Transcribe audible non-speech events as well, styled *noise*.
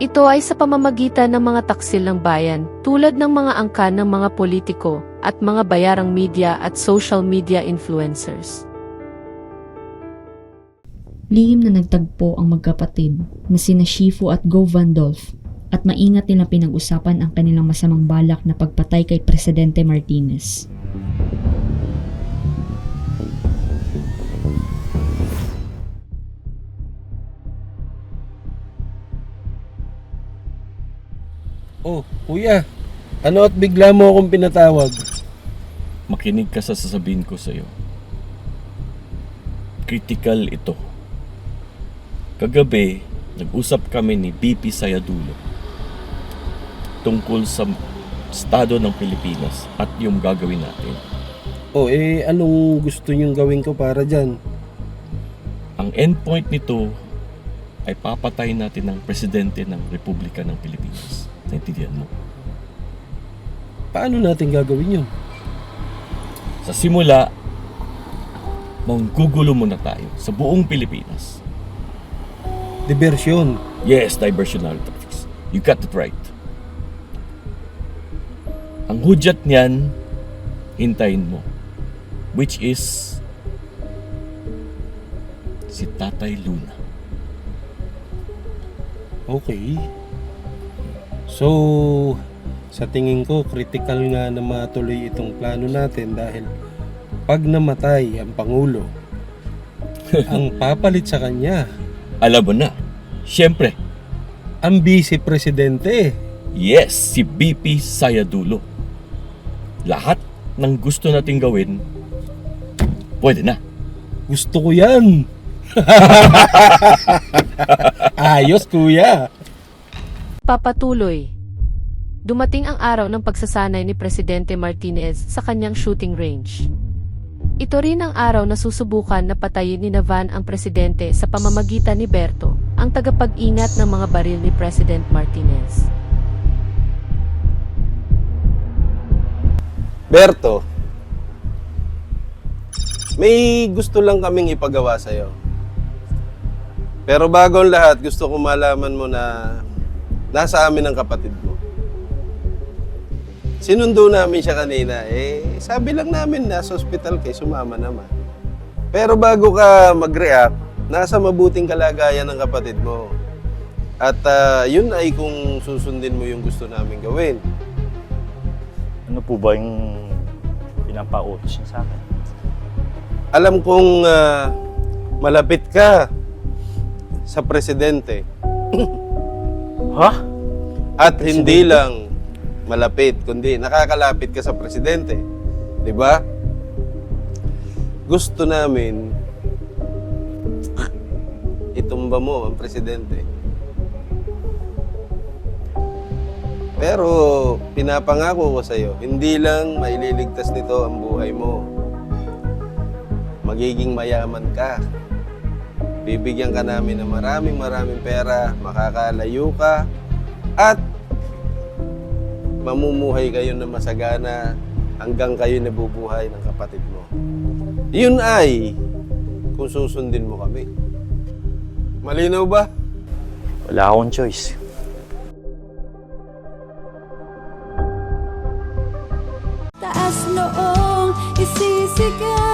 Ito ay sa pamamagitan ng mga taksil ng bayan tulad ng mga angkan ng mga politiko at mga bayarang media at social media influencers. Lihim na nagtagpo ang magkapatid na sina Shifu at Go Vandolph at maingat nila pinag-usapan ang kanilang masamang balak na pagpatay kay Presidente Martinez. Oh, kuya. Ano at bigla mo akong pinatawag? Makinig ka sa sasabihin ko sa'yo. Critical ito. Kagabi, nag-usap kami ni BP Sayadulo tungkol sa estado ng Pilipinas at yung gagawin natin. Oh, eh, anong gusto niyong gawin ko para dyan? Ang endpoint nito ay papatayin natin ng presidente ng Republika ng Pilipinas. Naintindihan mo? Paano natin gagawin yun? Sa simula, manggugulo muna tayo sa buong Pilipinas. Diversyon. Yes, diversionary tactics. You got it right. Ang hudyat niyan, hintayin mo. Which is si Tatay Luna. Okay. So, sa tingin ko, critical nga na matuloy itong plano natin dahil pag namatay ang Pangulo, *laughs* ang papalit sa kanya, Alam mo na, syempre, ang Vice Presidente. yes, si BP Sayadulo. Lahat ng gusto nating gawin, pwede na. Gusto ko yan. *laughs* Ayos, kuya. Papatuloy. Dumating ang araw ng pagsasanay ni Presidente Martinez sa kanyang shooting range. Ito rin ang araw na susubukan na patayin ni Navan ang presidente sa pamamagitan ni Berto, ang tagapag-ingat ng mga baril ni President Martinez. Berto, may gusto lang kaming ipagawa sa'yo. Pero bago ang lahat, gusto ko malaman mo na nasa amin ang kapatid mo. Sinundo namin siya kanina. Eh, sabi lang namin nasa hospital kay sumama naman. Pero bago ka mag-react, nasa mabuting kalagayan ng kapatid mo. At ah, yun ay kung susundin mo yung gusto namin gawin. Ano po ba yung pinapautos niya sa akin? alam kong ah, malapit ka sa presidente *clears throat* Ha? at hindi lang malapit kundi nakakalapit ka sa presidente. 'Di ba? Gusto namin itumba mo ang presidente. Pero pinapangako ko sa iyo, hindi lang maililigtas nito ang buhay mo. Magiging mayaman ka. Bibigyan ka namin ng maraming maraming pera, makakalayo ka, at mamumuhay kayo na masagana hanggang kayo nabubuhay ng kapatid mo. Yun ay kung susundin mo kami. Malinaw ba? Wala akong choice. Taas noong isisigaw